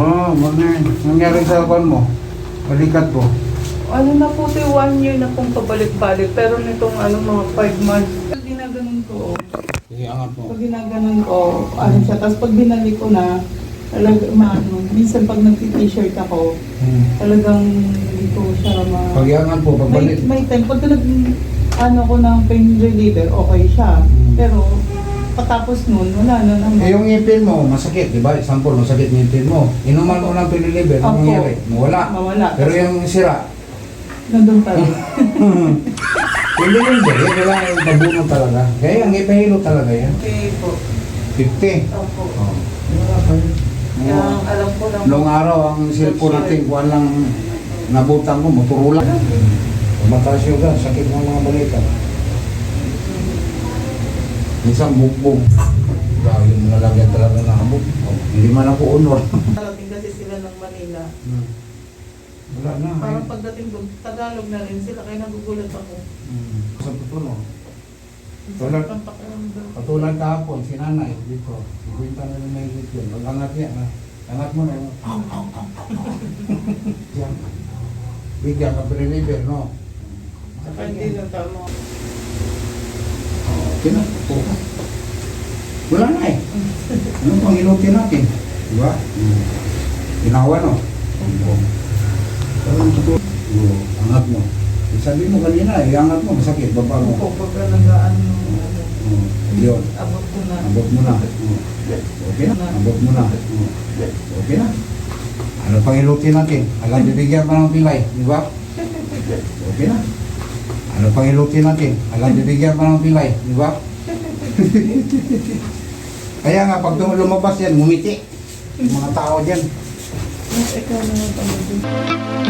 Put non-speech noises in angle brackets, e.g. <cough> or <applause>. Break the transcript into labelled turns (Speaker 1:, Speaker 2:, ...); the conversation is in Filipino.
Speaker 1: Oo, oh, nangyari sa kwan mo. Balikat po.
Speaker 2: Ano na po ito, one year na pong pabalik-balik. Pero nitong ano, mga five months. Pag ginaganon ko,
Speaker 1: Sige, angat mo.
Speaker 2: pag ginaganon ko, ano siya. Tapos pag binalik ko na, talaga, maano, minsan pag nag-t-shirt ako,
Speaker 1: Hmm.
Speaker 2: talagang hindi ko siya ma...
Speaker 1: Pag iangat po,
Speaker 2: May,
Speaker 1: pagbalik.
Speaker 2: may time, pag nag, ano ko ng pain reliever, okay siya.
Speaker 1: Hmm.
Speaker 2: Pero, patapos nun, wala na naman.
Speaker 1: Eh, yung ngipin mo, masakit, di ba? Example, masakit ngipin mo. Inuman mo ng piniliber, ano
Speaker 2: Opo.
Speaker 1: nangyari? Mawala.
Speaker 2: Mawala.
Speaker 1: Pero yung sira,
Speaker 2: Nandun pa rin.
Speaker 1: hindi <laughs> yung dali, kailangan yung tabuno talaga. Kaya yung ngipahilo talaga yan.
Speaker 2: Okay po.
Speaker 1: 50.
Speaker 2: Opo.
Speaker 1: Oh. Wala pa yun.
Speaker 2: Kaya alam ko lang.
Speaker 1: Noong araw, ang cellphone natin, kuha lang nabutan ko, moturulan. Mataas yung gas, sakit ng mga balikat. Minsan bugbog. Grabe yung nalagyan talaga ng habog. Oh, hindi man ako unor. <laughs>
Speaker 2: Darating kasi sila ng Manila.
Speaker 1: Wala na.
Speaker 2: Parang
Speaker 1: eh.
Speaker 2: pagdating doon, Tagalog na rin sila, kaya nagugulat ako.
Speaker 1: Hmm. Sa putulo.
Speaker 2: Sa
Speaker 1: Tulad-. Katulad kahapon, si nanay, dito. Ikwenta na rin may yun. Mag-angat yan. ha? Angat mo na yun. <laughs> Yan. Bigyan ka reliever, no?
Speaker 2: Saka hindi na tama.
Speaker 1: Okay na. Wala na eh. Ano pang inutin natin? Diba? Hmm. Ginawa, no? Pero ang totoo, oh, angat mo. Sabi mo kanina, eh, angat mo, masakit, baba mo.
Speaker 2: Opo, pagka nagaan yung ano,
Speaker 1: Oh, yun.
Speaker 2: abot ko na.
Speaker 1: Abot mo na. Oh. Okay na. Abot mo na. Oh. Okay na. Ano pang ilutin natin? Alam, bibigyan pa ng pilay, di ba? Okay na. Ano pang ilutin natin? Alam, bibigyan pa ng pilay, di ba? <laughs> Kaya nga, pag lumabas yan, ngumiti. Yung mga tao dyan.
Speaker 2: Ikaw na yung pamagin.